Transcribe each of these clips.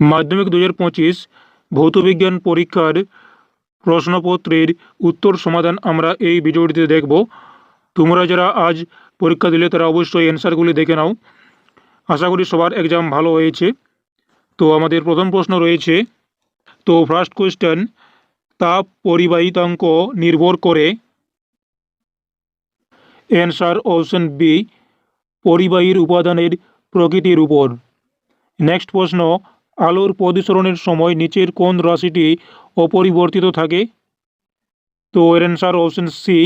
মাধ্যমিক দু হাজার পঁচিশ ভৌতবিজ্ঞান পরীক্ষার প্রশ্নপত্রের উত্তর সমাধান আমরা এই ভিডিওটিতে দেখব। তোমরা যারা আজ পরীক্ষা দিলে তারা অবশ্যই অ্যান্সারগুলি দেখে নাও। আশা করি সবার এক্সাম ভালো হয়েছে। তো আমাদের প্রথম প্রশ্ন রয়েছে, তো ফার্স্ট কোয়েশ্চেন তাপ পরিবাহিতাঙ্ক নির্ভর করে? অ্যান্সার অপশন বি পরিবাহীর উপাদানের প্রকৃতির উপর। নেক্সট প্রশ্ন আলোর প্রতিসরণের সময় নিচের কোন রাশিটি অপরিবর্তিত থাকে? তো এর অ্যান্সার অপশন সি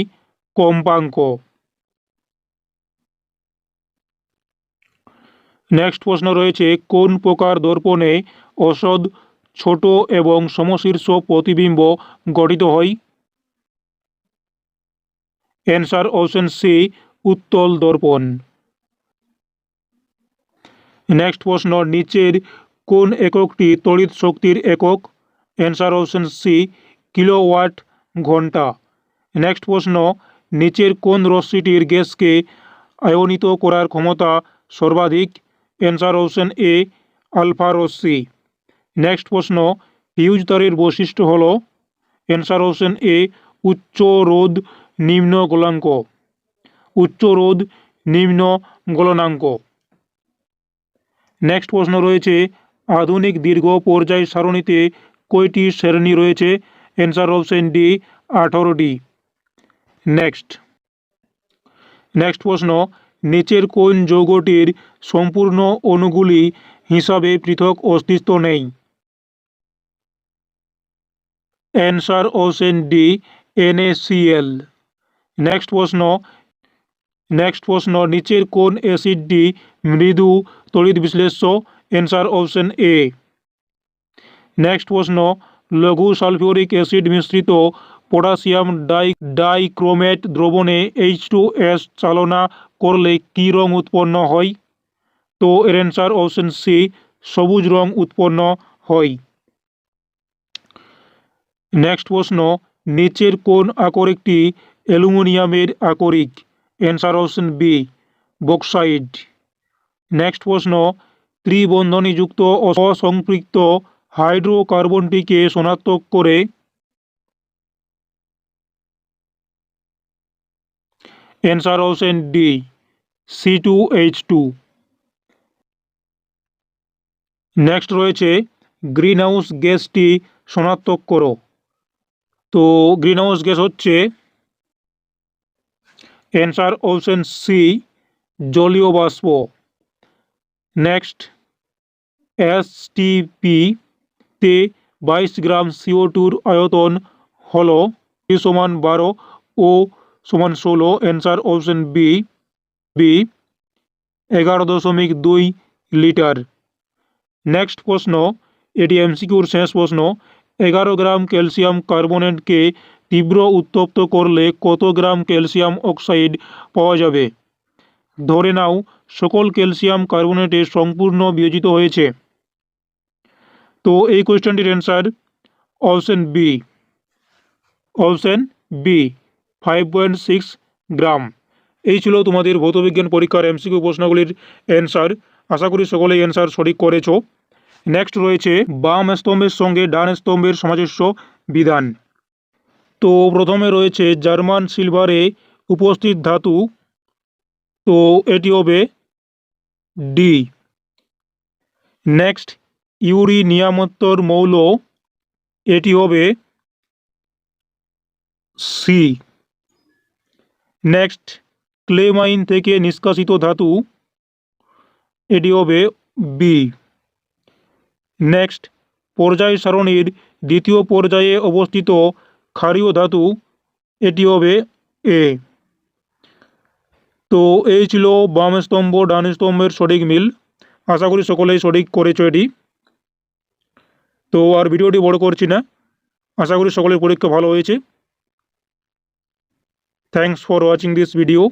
কম্পাঙ্ক। নেক্সট প্রশ্ন রয়েছে, কোন প্রকার দর্পণে অসদ ছোট এবং সমশীর্ষ প্রতিবিম্ব গঠিত হয়? অ্যান্সার অপশন সি উত্তল দর্পণ। নেক্সট প্রশ্ন, নিচের কোন এককটি তড়িৎ শক্তির একক? অ্যান্সার অপশন সি কিলোওয়াট ঘণ্টা। নেক্সট প্রশ্ন, নিচের কোন রশ্মিটির গ্যাসকে আয়নিত করার ক্ষমতা সর্বাধিক? অ্যান্সার অপশন এ আলফা রশ্মি। নেক্সট প্রশ্ন ফিউজ তারের বৈশিষ্ট্য হল? অ্যান্সার অপশন এ উচ্চ রোধ নিম্ন গলাঙ্ক। উচ্চ রোধ নিম্ন গলনাঙ্ক। নেক্সট প্রশ্ন রয়েছে আধুনিক দীর্ঘ পর্যায় সারণীতে কয়টি শ্রেণি রয়েছে? অ্যান্সার অপশন ডি আঠারোটি। নেক্সট নেক্সট প্রশ্ন, নিচের কোন যৌগটির সম্পূর্ণ অণুগুলি হিসাবে পৃথক অস্তিত্ব নেই? Answer option D NACL next প্রশ্ন নেক্সট প্রশ্ন, নিচের কোন অ্যাসিডটি মৃদু তড়িৎ বিশ্লেষ্য অ্যান্সার অপশন এ নেক্সট প্রশ্ন লঘু সালফিউরিক অ্যাসিড মিশ্রিত পটাশিয়াম ডাই ডাইক্রোমেট দ্রবণে এইচ টু এস চালনা করলে কী রং উৎপন্ন হয়? তো এর অ্যান্সার অপশন সি সবুজ রং উৎপন্ন হয়। নেক্সট প্রশ্ন নিচের কোন আকরিকটি অ্যালুমিনিয়ামের আকরিক? Answer option B bauxite next প্রশ্ন ত্রিবন্ধনীযুক্ত অসম্পৃক্ত হাইড্রোকার্বনটিকে শনাক্ত করে answer option D, C two H two. Next রয়েছে গ্রিন হাউস গ্যাসটি শনাক্ত করো। তো গ্রিন হাউস গ্যাস হচ্ছে অ্যান্সার অপশন সি, জলীয় বাষ্প। নেক্সট এসটিপি তে বাইশ গ্রাম সিও টুর আয়তন হল ই সমান বারো ও সমান ষোলো অ্যান্সার অপশন বি বি এগারো দশমিক দুই লিটার নেক্সট প্রশ্ন এটি এমসিকিউর শেষ প্রশ্ন এগারো গ্রাম ক্যালসিয়াম কার্বনেটকে তীব্র উত্তপ্ত করলে কত গ্রাম ক্যালসিয়াম অক্সাইড পাওয়া যাবে ধরে নাও সকল ক্যালসিয়াম কার্বোনেটে সম্পূর্ণ বিয়োজিত হয়েছে। তো এই কোয়েশ্চেনটির answer option B. Option B, five point six gram. এই ছিল তোমাদের ভৌতবিজ্ঞান পরীক্ষার এমসিকিউ প্রশ্নগুলির অ্যান্সার। আশা করি সকলেই অ্যান্সার সঠিক করেছ। নেক্সট রয়েছে, বাম স্তম্ভের সঙ্গে ডান স্তম্ভের সামঞ্জস্য বিধান। তো প্রথমে রয়েছে জার্মান সিলভারে উপস্থিত ধাতু। তো এটি হবে ডি নেক্সট ইউরিনিয়ামত্তর মৌল, এটি হবে সি নেক্সট ক্লেমাইন থেকে নিষ্কাশিত ধাতু, এটি হবে বি নেক্সট পর্যায় সারণীর দ্বিতীয় পর্যায়ে অবস্থিত ক্ষারীয় ধাতু, এটি হবে এ তো এই ছিল বাম স্তম্ভ, ডান স্তম্ভের সঠিক মিল। আশা করি সকলেই সঠিক করেছ এটি। তো আর ভিডিওটি বড় করছি না। আশা করি সকলের পরীক্ষা ভালো হয়েছে। Thanks for watching this video